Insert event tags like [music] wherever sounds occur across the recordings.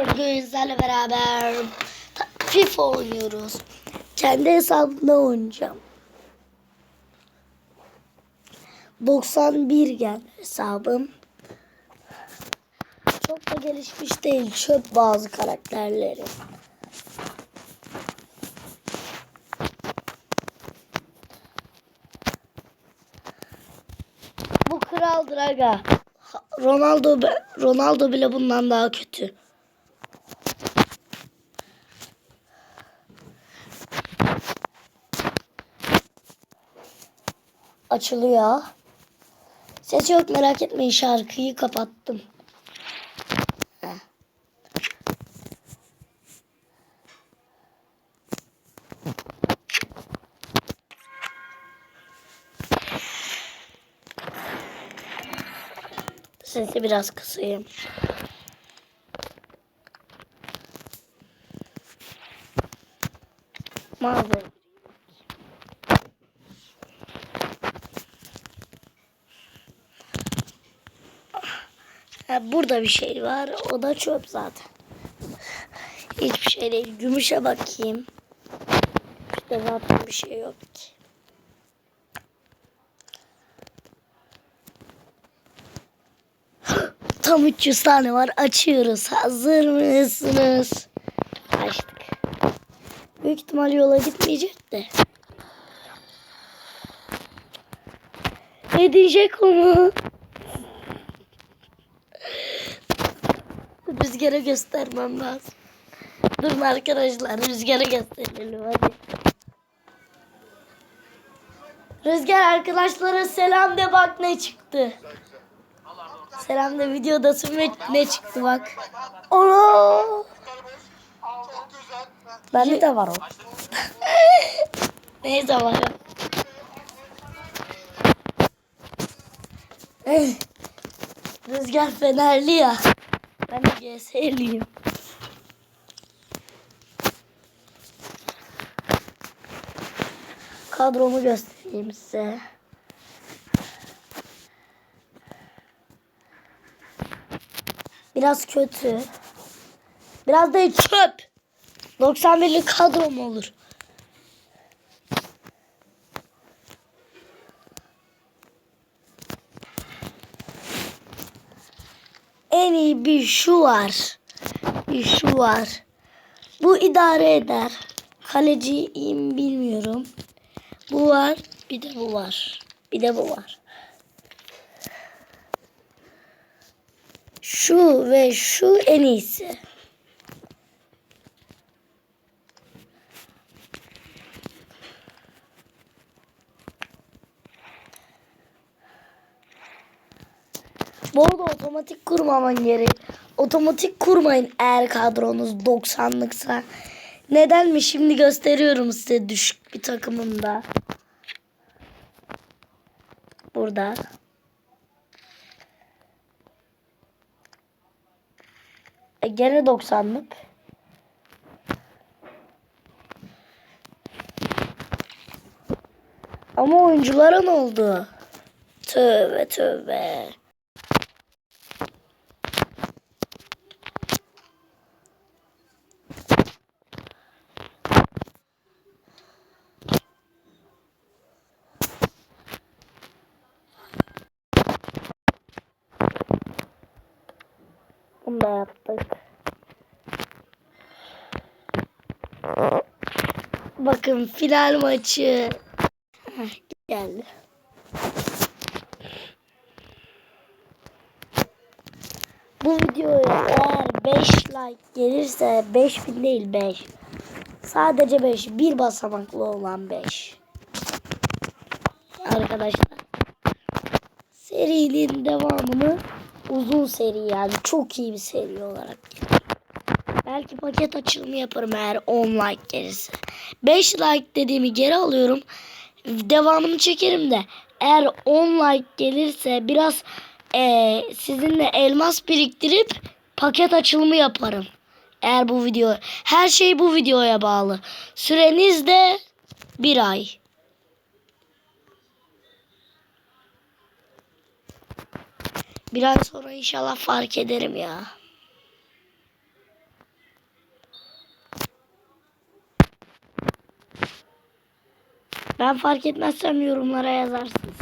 Bugün sizlerle beraber FIFA oynuyoruz. Kendi hesabımda oynayacağım. 91 gel hesabım. Çok da gelişmiş değil. Çöp bazı karakterleri. Bu kraldır aga. Ha- Ronaldo Ronaldo bile bundan daha kötü. Açılıyor. Ses yok merak etmeyin şarkıyı kapattım. Heh. Sesi biraz kısayım. Mağaza. Ha, burada bir şey var. O da çöp zaten. Hiçbir şey değil. Gümüşe bakayım. İşte zaten bir şey yok ki. Tam 300 tane var. Açıyoruz. Hazır mısınız? Açtık. Büyük ihtimal yola gitmeyecek de. Ne diyecek onu? Rüzgara göstermem lazım. Durun arkadaşlar rüzgara gösterelim hadi. Rüzgar arkadaşlara selam de bak ne çıktı. Selam de videodasın ve ne çıktı bak. Ana! Bende de var o. Neyse. Eh, Rüzgar Fenerli ya. Ben de GS'liyim. Kadromu göstereyim size. Biraz kötü. Biraz da çöp. 91'lik kadrom olur. En iyi bir şu var. Bir şu var. Bu idare eder. Kaleciyim bilmiyorum. Bu var. Bir de bu var. Bir de bu var. Şu ve şu en iyisi. Bu arada otomatik kurmaman gerek. Otomatik kurmayın eğer kadronuz 90'lıksa. Neden mi? Şimdi gösteriyorum size düşük bir takımımda. Burada. E gene 90'lık. Ama oyunculara ne oldu? Tövbe tövbe. Yaptık. Bakın final maçı. Heh, geldi. Bu videoya eğer 5 like gelirse 5000 değil 5. Sadece 5. Bir basamaklı olan 5. Arkadaşlar. Serinin devamını uzun seri yani çok iyi bir seri olarak. Belki paket açılımı yaparım eğer 10 like gelirse. 5 like dediğimi geri alıyorum. Devamını çekerim de eğer 10 like gelirse biraz eee, sizinle elmas biriktirip paket açılımı yaparım. Eğer bu video her şey bu videoya bağlı. Süreniz de bir ay. Biraz sonra inşallah fark ederim ya. Ben fark etmezsem yorumlara yazarsınız.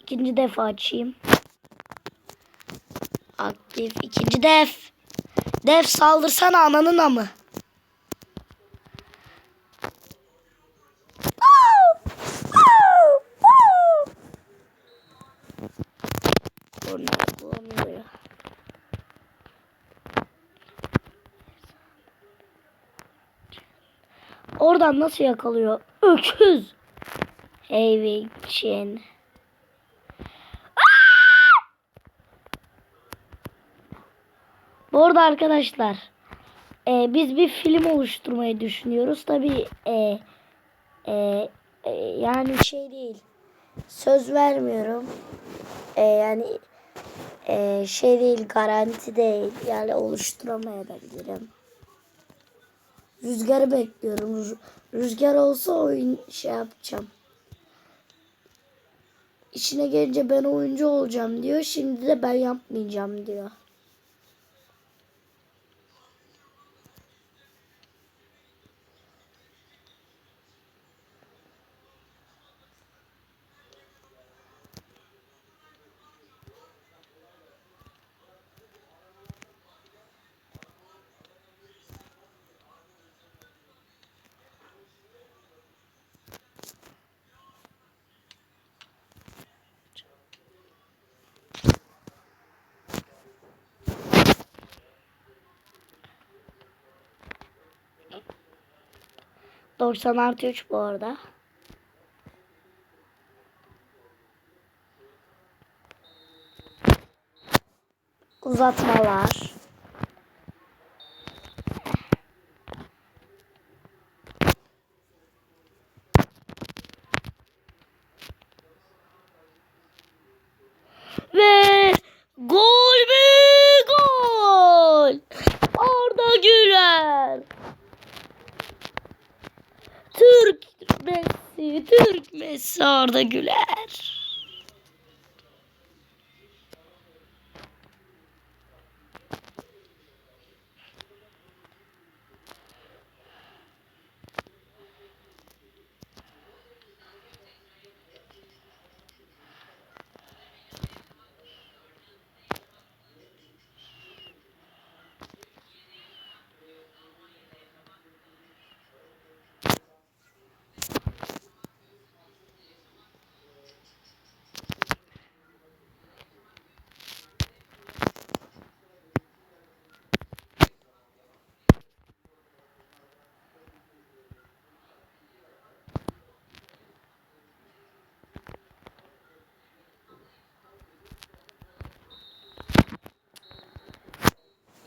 İkinci defa açayım. Aktif. ikinci def. Def saldırsana ananın amı. Oradan nasıl yakalıyor? Öküz. Heavy chin. Bu arada arkadaşlar e, biz bir film oluşturmayı düşünüyoruz. Tabi e, e, e, yani şey değil. Söz vermiyorum. E, yani e, şey değil garanti değil. Yani oluşturamayabilirim. Rüzgarı bekliyorum. Rüz- Rüzgar olsa oyun şey yapacağım. İşine gelince ben oyuncu olacağım diyor. Şimdi de ben yapmayacağım diyor. Doksan artı üç bu arada. Uzatmalar. Ve gol mü gol? Arda Güler. Türk Messi, Türk Messi Arda Güler.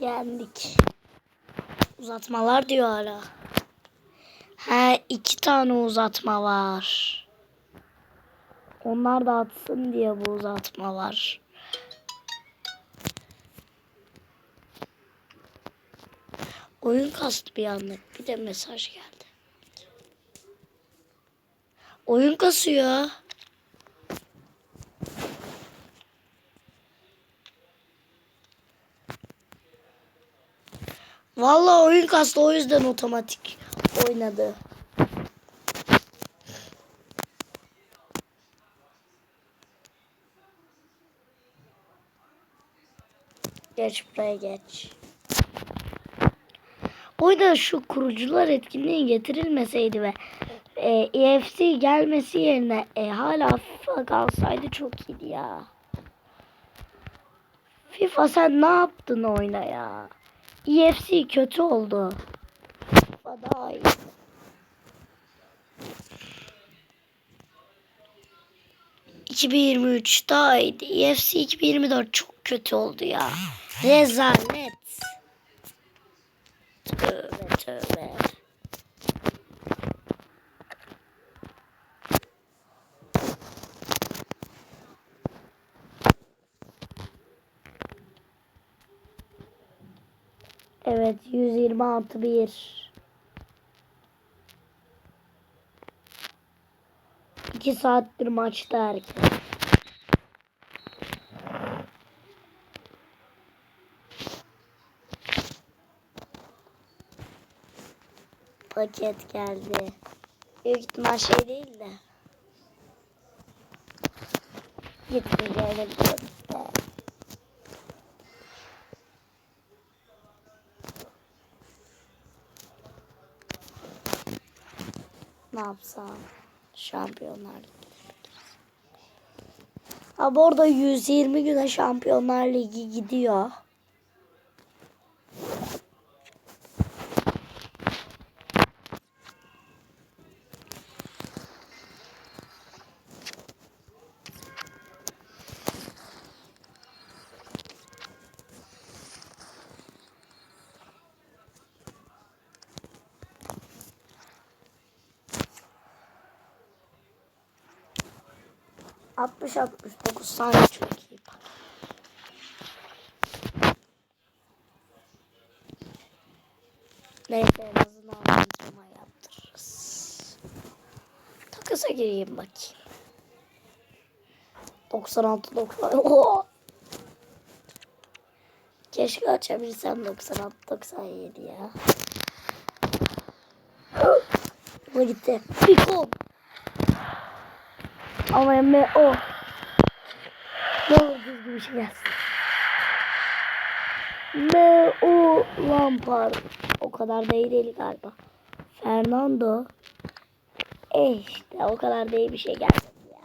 Yendik. Uzatmalar diyor hala. He iki tane uzatma var. Onlar da atsın diye bu uzatmalar. Oyun kastı bir anlık. Bir de mesaj geldi. Oyun kasıyor. Vallahi oyun kastı o yüzden otomatik oynadı. Geç buraya geç. Oyunda şu kurucular etkinliği getirilmeseydi ve e, EFC gelmesi yerine e, hala FIFA kalsaydı çok iyiydi ya. FIFA sen ne yaptın oyuna ya? EFC kötü oldu. Daha iyi. ...2023 daha iyiydi. EFC 2024 çok kötü oldu ya. Rezalet. Tövbe tövbe. 126 1. 2 saattir maçta herkes. paket geldi. Büyük ihtimal şey değil de. Gitmeyeceğini biliyorum de. Ne yapsam? Şampiyonlar Ligi. Ha bu arada 120 güne Şampiyonlar Ligi gidiyor. Altmış altmış dokuz saniye çok iyi. Neyse en azından antrenman yaptırırız. Takasa gireyim bakayım. 96 90 [laughs] Oo! Keşke açabilsem 96 97 ya. Bu gitti. Pikom. Ama emme o. Ne olur düzgün bir şey gelsin. Ne o Lampard. O kadar değil, değil galiba. Fernando. Eh işte o kadar değil bir şey gelmedi ya.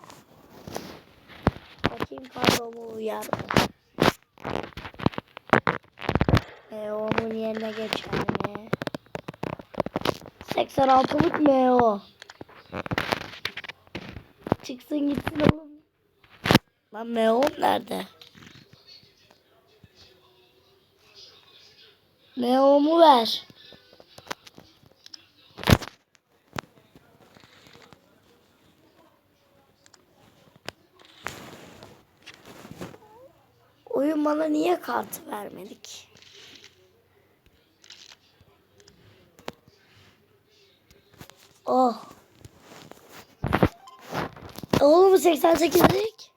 Bakayım kadromu uyar mı? E, onun yerine geçer mi? 86'lık Meo. Çıksın gitsin oğlum. Lan Meo nerede? Meo'mu ver. Oyun bana niye kartı vermedik? Oh. Oğlum 88'lik.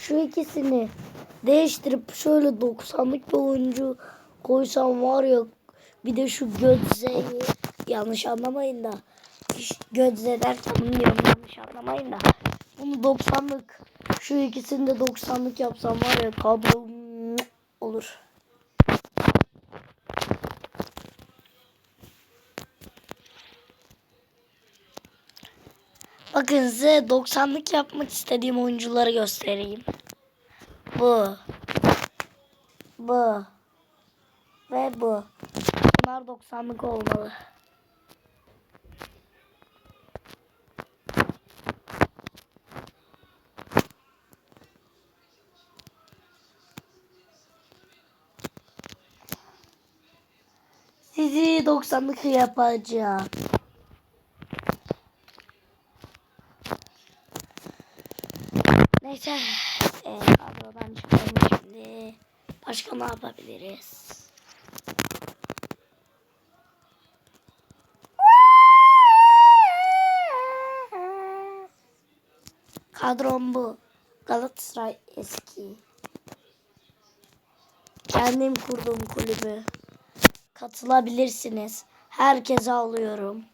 Şu ikisini değiştirip şöyle 90'lık bir oyuncu koysam var ya bir de şu Gödze'yi yanlış anlamayın da Gödze derken yanlış anlamayın da bunu 90'lık şu ikisini de 90'lık yapsam var ya kadro olur. Bakın size 90'lık yapmak istediğim oyuncuları göstereyim. Bu. Bu. Ve bu. Bunlar 90'lık olmalı. Sizi 90'lık yapacağım. Neyse. E, kadrodan çıkalım şimdi. Başka ne yapabiliriz? Kadrom bu. Galatasaray eski. Kendim kurduğum kulübü. Katılabilirsiniz. Herkese alıyorum.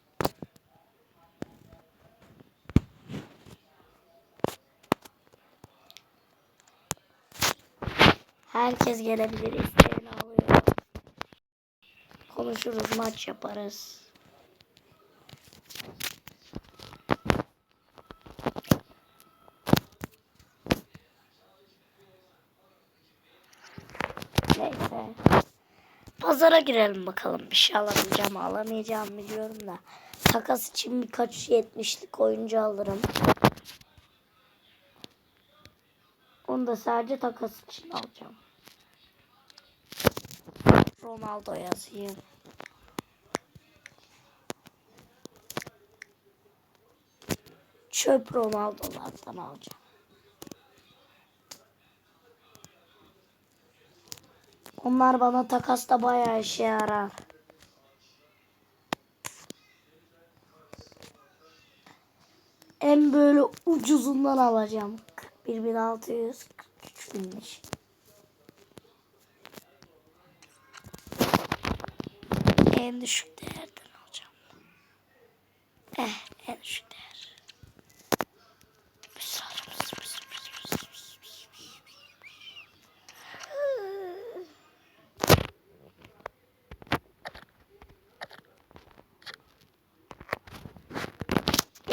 Herkes gelebilir. İsteyeni alıyorum. Konuşuruz, maç yaparız. Neyse. Pazara girelim bakalım. Bir şey alamayacağım alamayacağım biliyorum da. Takas için birkaç 70'lik oyuncu alırım. Onu da sadece takas için alacağım. Ronaldo yazayım. Çöp Ronaldo'lardan alacağım. Onlar bana takasta bayağı işe yarar. En böyle ucuzundan alacağım. 41.600 43 binmiş. En düşük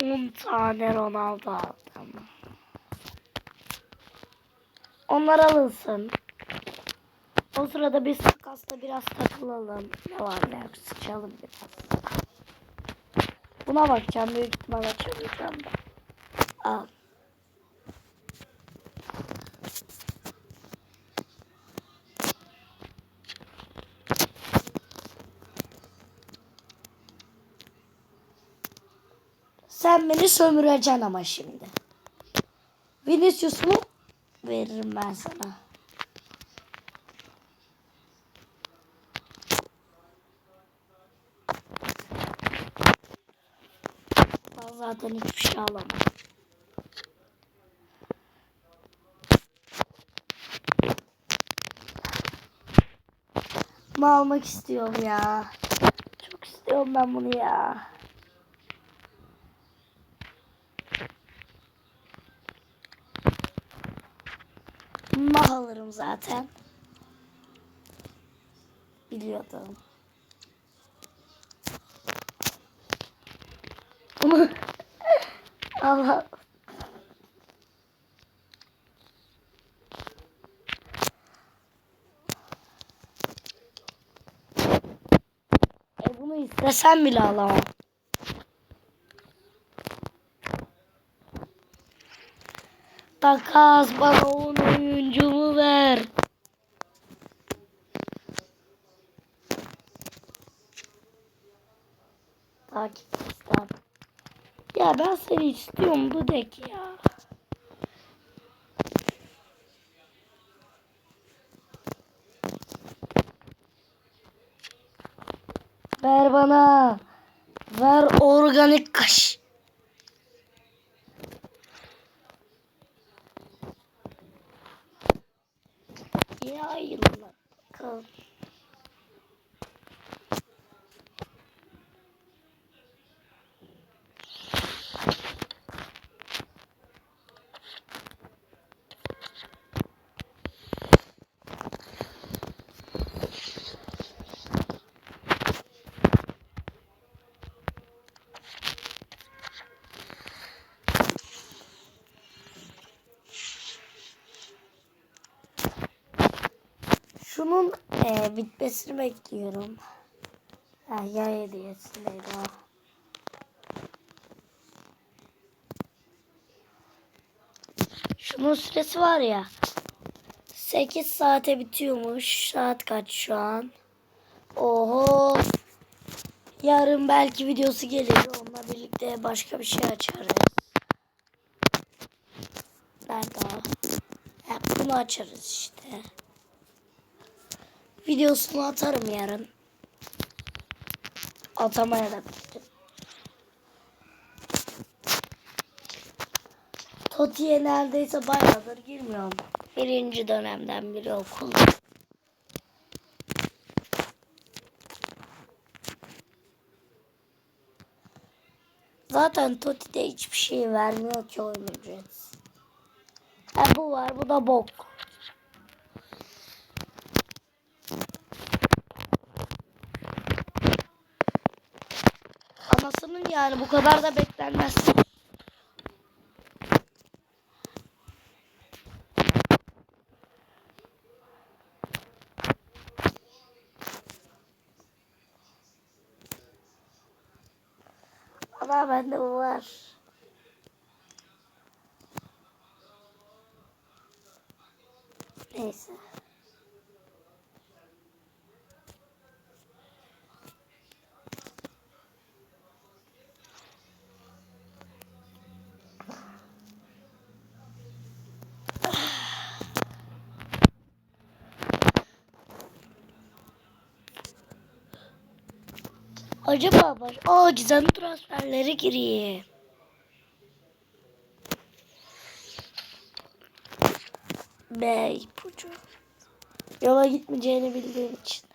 10 tane Ronaldo aldım. Onlar alınsın. O sırada biz takasta biraz takılalım. Ne var ne yok sıçalım biraz. Buna bakacağım büyük ihtimalle çözeceğim ben. Al. Sen beni sömüreceksin ama şimdi. Vinicius mu? Veririm ben sana. Ben zaten hiçbir şey alamam. Almak istiyorum ya. Çok istiyorum ben bunu ya. Mah alırım zaten. Biliyordum. [laughs] Allah E bunu istesem bile alamam. Takas bana on oyuncumu ver. Takip istem. Ya ben seni istiyorum Dudek ya. Ver bana. Ver organik kaş. Ya yıllar. Bakalım. Şunun e, bitmesini bekliyorum. Ha, ya hediyesindeydi o. Şunun süresi var ya. 8 saate bitiyormuş. Saat kaç şu an? Oho. Yarın belki videosu gelir. Onunla birlikte başka bir şey açarız. Nerede o? Ha, bunu açarız işte. Videosunu atarım yarın. Atamaya da bittim. Toti'ye neredeyse bayağıdır girmiyorum. Birinci dönemden biri okul. Zaten Toti'de hiçbir şey vermiyor ki oyun ücretsiz. Ha bu var bu da bok. Anasının yani bu kadar da beklenmez. Ama bende bu var. Neyse. Acaba baş... Aa gizemli transferleri giriyor. Bey ipucu. Yola gitmeyeceğini bildiğim için.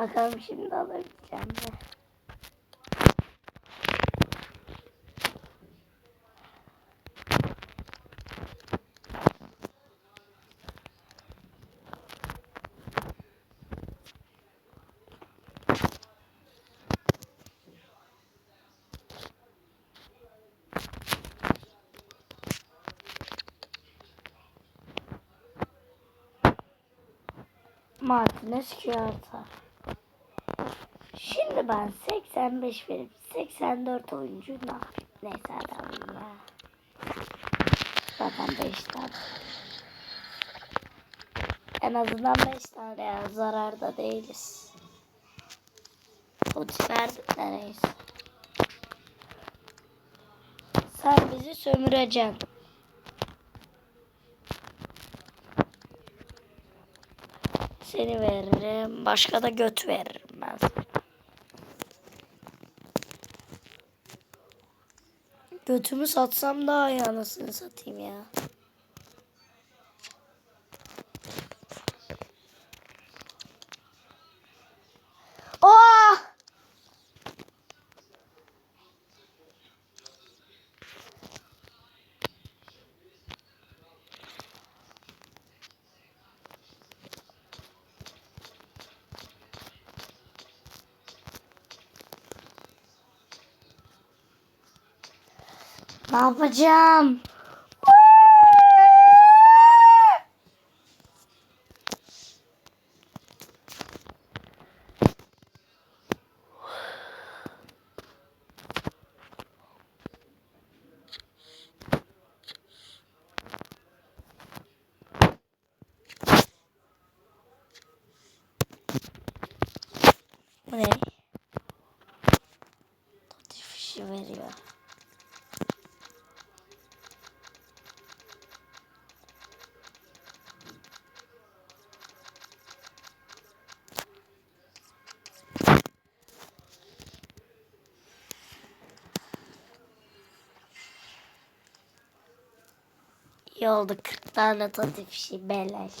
Bakalım şimdi alabileceğim mi? Martinez Kiyata. Şimdi ben 85 verip 84 oyuncu ne yapayım? Neyse hadi ya. Zaten 5 tane. En azından 5 tane ya. Zararda değiliz. Potis verdik neyse. Sen bizi sömüreceksin. Seni veririm. Başka da göt veririm ben sana. Götümü satsam daha iyi anasını satayım ya. Oh! Ne yapacağım? Bu ne? Tutti fişi veriyor. İyi oldu 40 tane tadı fişi beleş.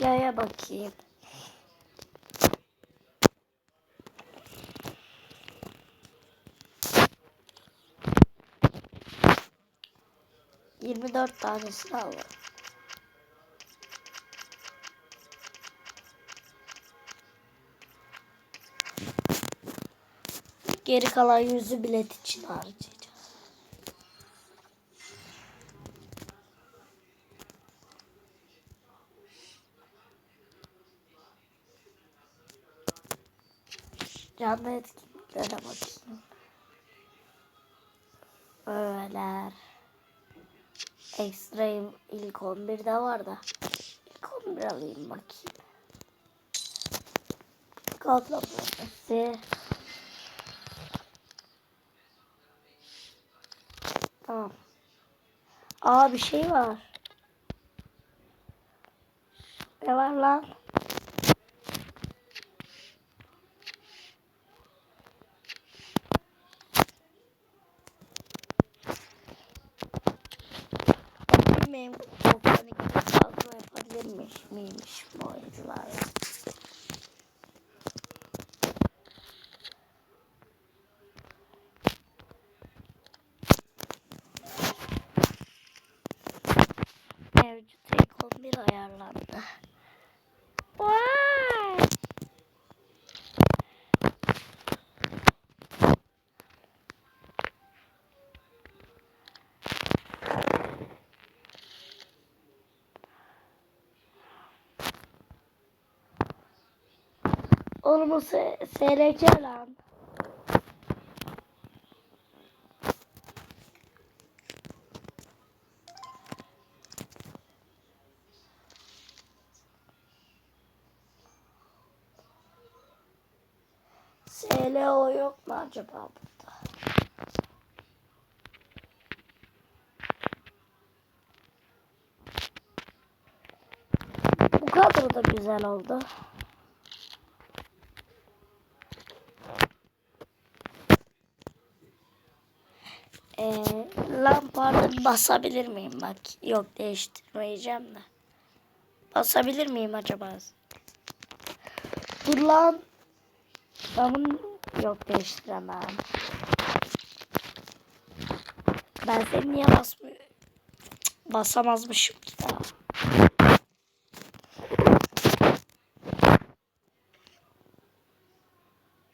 Yaya bakayım. Yirmi dört tanesini alalım. Geri kalan yüzü bilet için harcayacağız. Canlı etkinliklere bakayım. Öğeler. Ekstra ilk 11'de var da. İlk 11 alayım bakayım. Kalkla profesi. Tamam. Aa bir şey var. Ne var lan? Benim 92 fazla yapabilirmiş miymiş bu oyuncular? Telefonumu S- SRK lan. SLO yok mu acaba burada? Bu kadro da güzel oldu. Ee, Lampard'ı basabilir miyim bak? Yok değiştirmeyeceğim de. Basabilir miyim acaba? Dur lan. Ben bunu yok değiştiremem. Ben seni niye basmıyor? Cık, Basamazmışım ki daha.